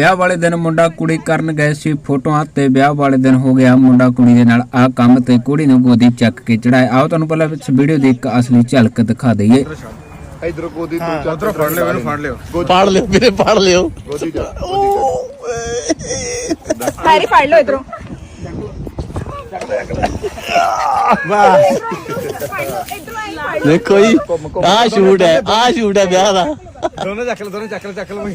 ਵਿਆਹ ਵਾਲੇ ਦਿਨ ਮੁੰਡਾ ਕੁੜੀ ਕਰਨ ਗਏ ਸੀ ਫੋਟੋਆਂ ਤੇ ਵਿਆਹ ਵਾਲੇ ਦਿਨ ਹੋ ਗਿਆ ਮੁੰਡਾ ਕੁੜੀ ਦੇ ਨਾਲ ਆਹ ਕੰਮ ਤੇ ਕੁੜੀ ਨੂੰ ਗੋਦੀ ਚੱਕ ਕੇ ਚੜਾਇਆ। ਆਓ ਤੁਹਾਨੂੰ ਪਹਿਲਾਂ ਇਸ ਵੀਡੀਓ ਦੀ ਇੱਕ ਅਸਲੀ ਝਲਕ ਦਿਖਾ ਦਈਏ। ਇਧਰ ਗੋਦੀ ਤੋਂ ਚੱਕ ਉਧਰ ਫੜ ਲਿਓ ਇਹਨੂੰ ਫੜ ਲਿਓ। ਫੜ ਲਿਓ ਵੀਰੇ ਫੜ ਲਿਓ। ਗੋਦੀ ਜਾ ਹੈਰੀ ਫੜ ਲਓ ਇਧਰੋਂ। ਦੇਖੋ ਜੀ ਆਹ ਸ਼ੂਟ ਹੈ ਆਹ ਸ਼ੂਟ ਹੈ ਵਿਆਹ ਦਾ। ਦੋਨੋਂ ਚੱਕ ਲੈ ਦੋਨੋਂ ਚੱਕ ਲੈ ਚੱਕ ਲੈ ਬਈ।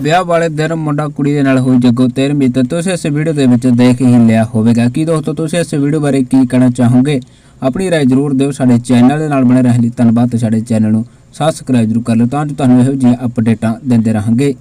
ਵਿਆਹ ਵਾਲੇ ਦਿਨ ਮੁੰਡਾ ਕੁੜੀ ਦੇ ਨਾਲ ਹੋਈ ਜੱਗੋ 13ਵੀਂ ਤੇ ਤੁਸੀਂ ਇਸ ਵੀਡੀਓ ਦੇ ਵਿੱਚ ਦੇਖ ਹੀ ਲਿਆ ਹੋਵੇਗਾ। ਕੀ ਦੋਸਤੋ, ਤੁਸੀਂ ਇਸ ਵੀਡੀਓ ਬਾਰੇ ਕੀ ਕਹਿਣਾ ਚਾਹੋਗੇ? ਆਪਣੀ ਰਾਏ ਜ਼ਰੂਰ ਦਿਓ ਸਾਡੇ ਚੈਨਲ ਦੇ ਨਾਲ ਬਣੇ ਰਹਿਣ ਲਈ। ਧੰਨਵਾਦ ਤੇ ਸਾਡੇ ਚੈਨਲ ਨੂੰ ਸਬਸਕ੍ਰਾਈਬ ਜ਼ਰੂਰ ਕਰ ਲਓ ਤਾਂ ਜੋ ਤੁਹਾਨੂੰ ਇਹੋ ਜਿਹੀਆਂ ਅਪਡੇਟਾਂ ਦਿੰਦੇ ਰਹਾਂਗੇ।